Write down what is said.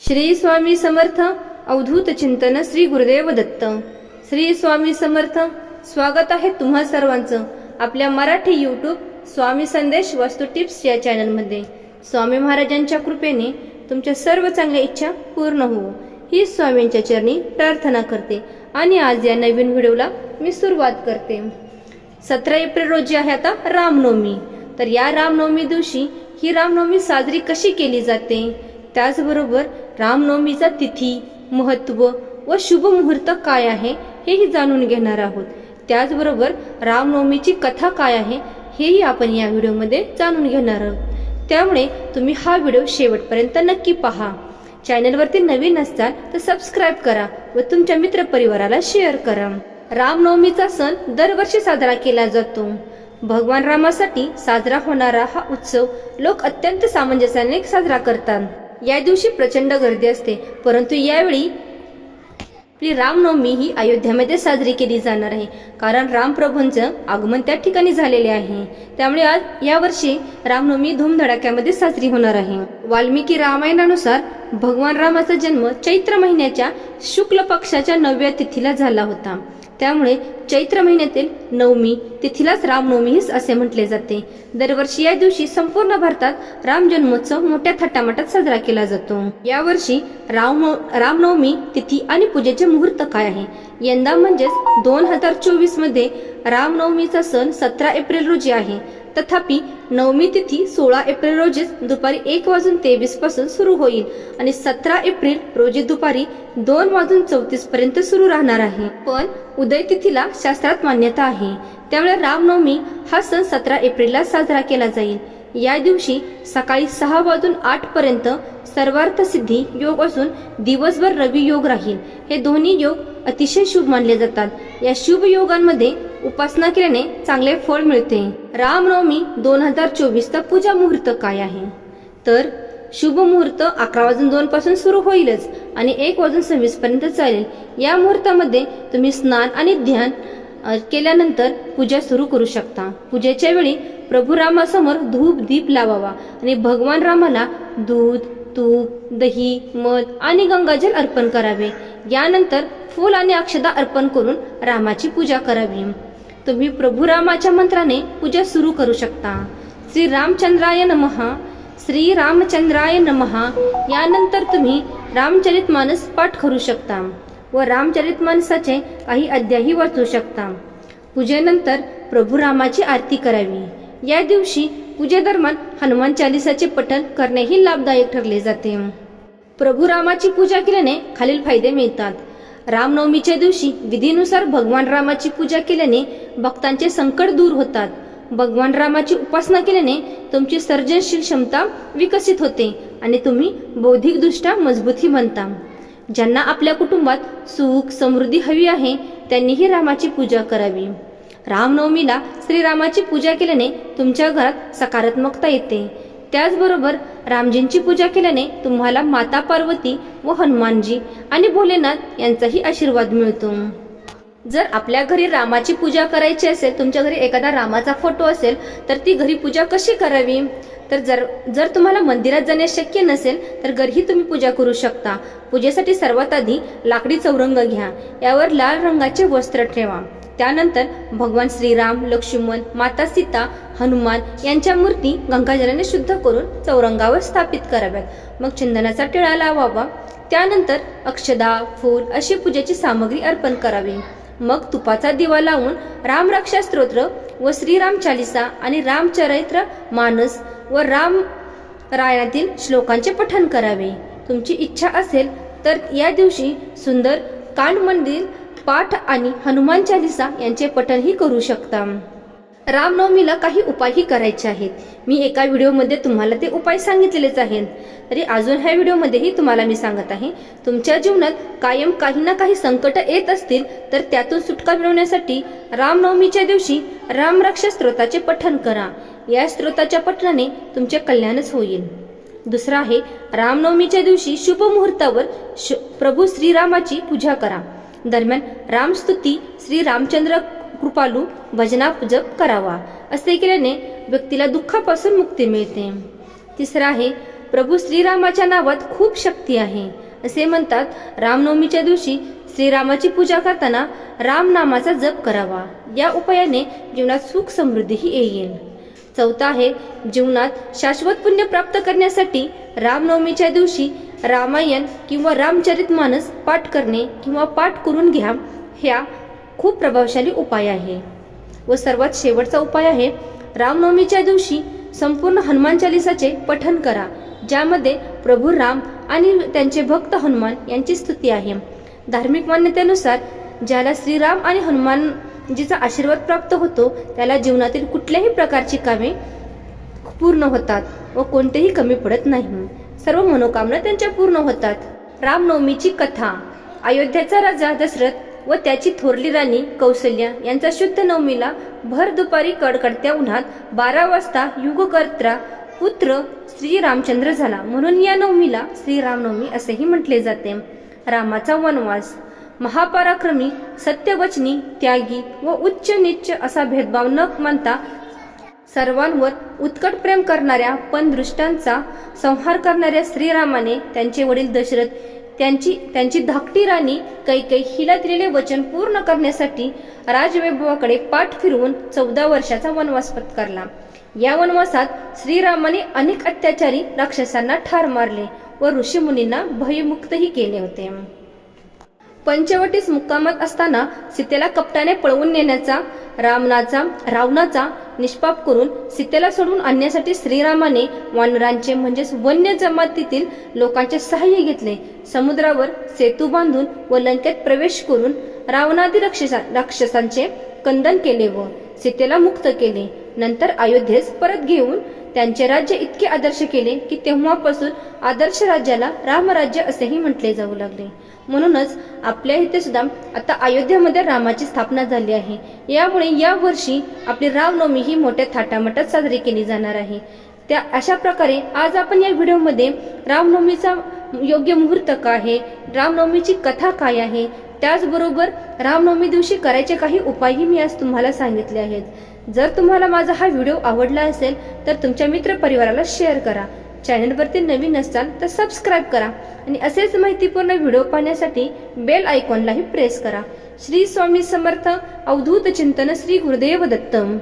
श्री स्वामी समर्थ अवधूत चिंतन श्री गुरुदेव दत्त. श्री स्वामी समर्थ स्वागत आहे तुम्हा सर्वांचं आपल्या मराठी यूट्यूब स्वामी संदेश वास्तू टिप्स या चॅनलमध्ये. स्वामी महाराजांच्या कृपेने तुमच्या सर्व चांगल्या इच्छा पूर्ण होवो ही स्वामींच्या चरणी प्रार्थना करते आणि आज या नवीन व्हिडिओला मी सुरुवात करते. सतरा एप्रिल रोजी आहे आता रामनवमी. तर या रामनवमी दिवशी ही रामनवमी साजरी कशी केली जाते? त्याचबरोबर रामनवमीचा तिथी महत्त्व व शुभ मुहूर्त काय आहे हेही जाणून घेणार आहोत. त्याचबरोबर रामनवमीची कथा काय आहे हेही आपण या व्हिडिओमध्ये जाणून घेणार आहोत. त्यामुळे तुम्ही हा व्हिडिओ शेवटपर्यंत नक्की पहा. चॅनलवरती नवीन असाल तर सबस्क्राईब करा व तुमच्या मित्रपरिवाराला शेअर करा. रामनवमीचा सण दरवर्षी साजरा केला जातो. भगवान रामासाठी साजरा होणारा हा उत्सव लोक अत्यंत सामंजस्याने साजरा करतात. या दिवशी प्रचंड गर्दी असते परंतु यावेळी आपली रामनवमी ही अयोध्यामध्ये साजरी केली जाणार आहे. कारण रामप्रभूंचं आगमन त्या ठिकाणी झालेले आहे. त्यामुळे आज यावर्षी रामनवमी धूमधडाक्यामध्ये साजरी होणार आहे. वाल्मिकी रामायणानुसार भगवान रामाचा जन्म चैत्र महिन्याच्या शुक्ल पक्षाच्या नवव्या तिथीला झाला होता. त्यामुळे चैत्र महिन्यातील नवमी तिथीलाच रामनवमी असे म्हटले जाते. दरवर्षी या दिवशी संपूर्ण भारतात राम जन्मोत्सव मोठ्या थाटामाटात साजरा केला जातो. यावर्षी राम रामनवमी तिथी आणि पूजेचे मुहूर्त काय आहे? यंदा म्हणजेच दोन हजार चोवीसमध्ये रामनवमीचा सण सतरा एप्रिल रोजी आहे. तथापि नवमी तिथी सोळा एप्रिल रोजीच दुपारी एक वाजून तेवीसपासून सुरू होईल आणि सतरा एप्रिल रोजी दुपारी दोन वाजून चौतीस पर्यंत सुरू राहणार आहे. पण उदय तिथीला शास्त्रात मान्यता आहे. त्यामुळे रामनवमी हा सण सतरा एप्रिलला साजरा केला जाईल. या दिवशी सकाळी सहा वाजून आठ पर्यंत सर्वार्थ सिद्धी योग असून दिवसभर रवी योग राहील. हे दोन्ही योग अतिशय शुभ मानले जातात. या शुभ योगांमध्ये उपासना केल्याने चांगले फळ मिळते. रामनवमी दोन हजार चोवीसचा पूजा मुहूर्त काय आहे? तर शुभ मुहूर्त अकरा वाजून दोन पासून सुरू होईलच आणि एक वाजून सव्वीस पर्यंत चालेल. या मुहूर्तामध्ये तुम्ही स्नान आणि ध्यान केल्यानंतर पूजा सुरू करू शकता. पूजेच्या वेळी प्रभू रामासमोर धूप दीप लावावा आणि भगवान रामाला दूध तूप दही मध आणि गंगाजल अर्पण करावे. यानंतर फूल आणि अक्षदा अर्पण करून रामाची पूजा करावी. तुम्ही प्रभू रामाच्या मंत्राने पूजा सुरू करू शकता. श्री रामचंद्राय नमहा श्री रामचंद्राय नमहा यानंतर तुम्ही रामचरित मानस पाठ करू शकता व रामचरित मानसाचे काही अध्यायही वाचू शकता. पूजेनंतर प्रभू रामाची आरती करावी. या दिवशी पूजेदरम्यान हनुमान चालिसाचे पठण करणेही लाभदायक ठरले जाते. प्रभू रामाची पूजा केल्याने खालील फायदे मिळतात. रामनवमीच्या दिवशी विधीनुसार भगवान रामाची पूजा केल्याने भक्तांचे संकट दूर होतात. भगवान रामाची उपासना केल्याने तुमची सर्जनशील क्षमता विकसित होते आणि तुम्ही बौद्धिकदृष्ट्या मजबूतही बनता. ज्यांना आपल्या कुटुंबात सुख समृद्धी हवी आहे त्यांनीही रामाची पूजा करावी. रामनवमीला श्रीरामाची पूजा केल्याने तुमच्या घरात सकारात्मकता येते. त्याचबरोबर रामजींची पूजा केल्याने तुम्हाला माता पार्वती व हनुमानजी आणि भोलेनाथ यांचाही आशीर्वाद मिळतो. जर आपल्या घरी रामाची पूजा करायची असेल तुमच्या घरी एखादा रामाचा फोटो असेल तर ती घरी पूजा कशी करावी? तर जर जर तुम्हाला मंदिरात जाणे शक्य नसेल तर घरीही तुम्ही पूजा करू शकता. पूजेसाठी सर्वात आधी लाकडी चौरंग घ्या. यावर लाल रंगाचे वस्त्र ठेवा. त्यानंतर भगवान श्रीराम लक्ष्मण माता सीता हनुमान यांच्या मूर्ती गंगाजलाने शुद्ध करून चौरंगावर स्थापित कराव्यात. मग चंदनाचा टिळा लावावा. त्यानंतर अक्षदा फूल अशी पूजेची सामग्री अर्पण करावी. मग तुपाचा दिवा लावून रामरक्षा स्तोत्र व श्रीराम चालिसा आणि रामचरित्र मानस व राम रायणातील श्लोकांचे पठण करावे. तुमची इच्छा असेल तर या दिवशी सुंदर कांड मंदिर पाठ आणि हनुमान चालिसा यांचे पठणही करू शकता. रामनवमीला काही उपायही करायचे आहेत. मी एका व्हिडिओमध्ये तुम्हाला ते उपाय सांगितलेलेच आहेत. तरी अजून ह्या व्हिडिओमध्येही तुम्हाला मी सांगत आहे. तुमच्या जीवनात कायम काही ना काही संकट येत असतील तर त्यातून सुटका मिळवण्यासाठी रामनवमीच्या दिवशी रामरक्षा स्त्रोताचे पठण करा. या स्त्रोताच्या पठणाने तुमचे कल्याणच होईल. दुसरा आहे रामनवमीच्या दिवशी शुभ मुहूर्तावर प्रभू श्रीरामाची पूजा करा. दरम्यान रामस्तुती श्री रामचंद्र कृपालू भजना जप करावा. असे केल्याने व्यक्तीला दुःखापासून मुक्ती मिळते. तिसरा आहे प्रभू श्रीरामाच्या नावात खूप शक्ती आहे. असे म्हणतात रामनवमीच्या दिवशी श्रीरामाची पूजा करताना राम नामाचा जप करावा. या उपायाने जीवनात सुख समृद्धीही येईल. चौथा आहे जीवनात शाश्वत पुण्य प्राप्त करण्यासाठी रामनवमीच्या दिवशी रामायण किंवा रामचरित मानस पाठ करणे किंवा पाठ करून घ्या. ह्या खूप प्रभावशाली उपाय आहे. व सर्वात शेवटचा उपाय आहे रामनवमीच्या दिवशी संपूर्ण हनुमान चालिसाचे पठन करा ज्यामध्ये प्रभू राम आणि त्यांचे भक्त हनुमान यांची स्तुती आहे. धार्मिक मान्यतेनुसार ज्याला श्रीराम आणि हनुमानजीचा आशीर्वाद प्राप्त होतो त्याला जीवनातील कुठल्याही प्रकारची कामे पूर्ण होतात व कोणतेही कमी पडत नाही. सर्व मनोकामना त्यांच्या पूर्ण होतात. रामनवमीची कथा अयोध्याचा राजा दशरथ व त्याची थोरली राणी कौशल्या यांचा शुद्ध नवमीला भर दुपारी कडकडत्या उन्हात बारा वाजता युगकर्त्रा पुत्र श्री रामचंद्र झाला. म्हणून या नवमीला श्रीरामनवमी असेही म्हटले जाते. रामाचा वनवास. महापराक्रमी सत्यवचनी त्यागी व उच्च नीच असा भेदभाव न मानता सर्वांवर उत्कट प्रेम करणाऱ्या पण दृष्टांचा संहार करणाऱ्या श्रीरामाने त्यांचे वडील दशरथ त्यांची त्यांची धाकटी राणी कैकई हिला दिलेले वचन पूर्ण करण्यासाठी राजवैभवाकडे पाठ फिरवून चौदा वर्षाचा वनवास पत्करला. या वनवासात श्रीरामाने अनेक अत्याचारी राक्षसांना ठार मारले व ऋषीमुनींना भयमुक्तही केले होते. पंचवटीस मुक्कामात असताना सीतेला कपटाने पळवून नेण्याचा रामनाचा रावणाचा निष्पाप करून सीतेला सोडून आणण्यासाठी श्रीरामाने वानरांचे म्हणजेच वन्य जमातीतील लोकांचे सहाय्य घेतले. समुद्रावर सेतू बांधून व लंकेत प्रवेश करून रावणादी राक्षसा राक्षसांचे कंदन केले व सीतेला मुक्त केले. नंतर अयोध्येस परत घेऊन त्यांचे राज्य इतके आदर्श केले की तेव्हापासून आदर्श राज्याला रामराज्य असेही म्हटले जाऊ लागले. म्हणूनच आपल्या इथे सुद्धा आता अयोध्येमध्ये रामाची स्थापना झाली आहे. यामुळे या वर्षी आपली रामनवमी ही मोठ्या थाटामाटात साजरी केली जाणार आहे. त्या अशा प्रकारे आज आपण या व्हिडिओमध्ये रामनवमीचा योग्य मुहूर्त काय आहे रामनवमीची कथा काय आहे त्याचबरोबर रामनवमी दिवशी करायचे काही उपायही मी आज तुम्हाला सांगितले आहेत. जर तुम्हाला माझा हा व्हिडिओ आवडला असेल तर तुमच्या मित्रपरिवाराला शेअर करा. चॅनलवरती नवीन असाल तर सबस्क्राईब करा. आणि असेच माहितीपूर्ण व्हिडिओ पाहण्यासाठी बेल आयकॉनलाही प्रेस करा. श्री स्वामी समर्थ अवधूत चिंतन श्री गुरुदेव दत्तम.